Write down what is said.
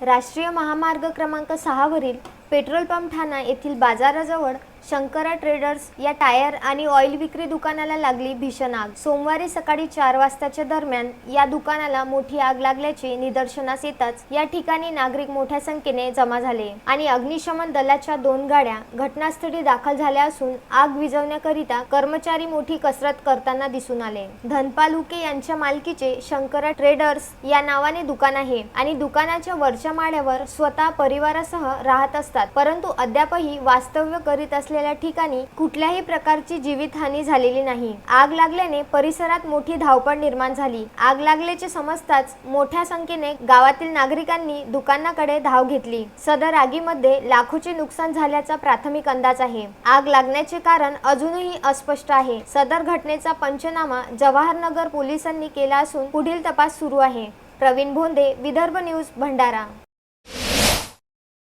राष्ट्रीय महामार्ग क्रमांक सहावरील पेट्रोल पंप ठाणा येथील बाजाराजवळ शंकरा ट्रेडर्स या टायर आणि ऑइल विक्री दुकानाला लागली भीषण आग. सोमवारी सकाळी चार वाजताच्या दरम्यान या दुकानाला मोठी आग लागल्याचे निदर्शनास येताच या ठिकाणी नागरिक मोठ्या संख्येने जमा झाले आणि अग्निशमन दलाच्या दोन गाड्या घटनास्थळी दाखल झाल्या असून आग विझवण्याकरिता कर्मचारी मोठी कसरत करताना दिसून आले. धनपाल उके यांच्या मालकीचे शंकरा ट्रेडर्स या नावाने दुकान आहे आणि दुकानाच्या वरच्या माळ्यावर स्वतः परिवारासह राहत असतात परंतु अद्यापही वास्तव्य करीत असलेल्या ठिकाणी कुठल्याही प्रकारची जीवितहानी झालेली नाही. आग लागल्याने परिसरात मोठी धावपळ निर्माण झाली. आग लागल्याचे समजताच मोठ्या संख्येने गावातील नागरिकांनी दुकानाकडे धाव घेतली. सदर आगीमध्ये लाखोचे नुकसान झाल्याचा प्राथमिक अंदाज आहे. आग लागण्याचे कारण अजूनही अस्पष्ट आहे. सदर घटनेचा पंचनामा जवाहरनगर पोलिसांनी केला असून पुढील तपास सुरू आहे. प्रवीण भोंदे विदर्भ न्यूज भंडारा.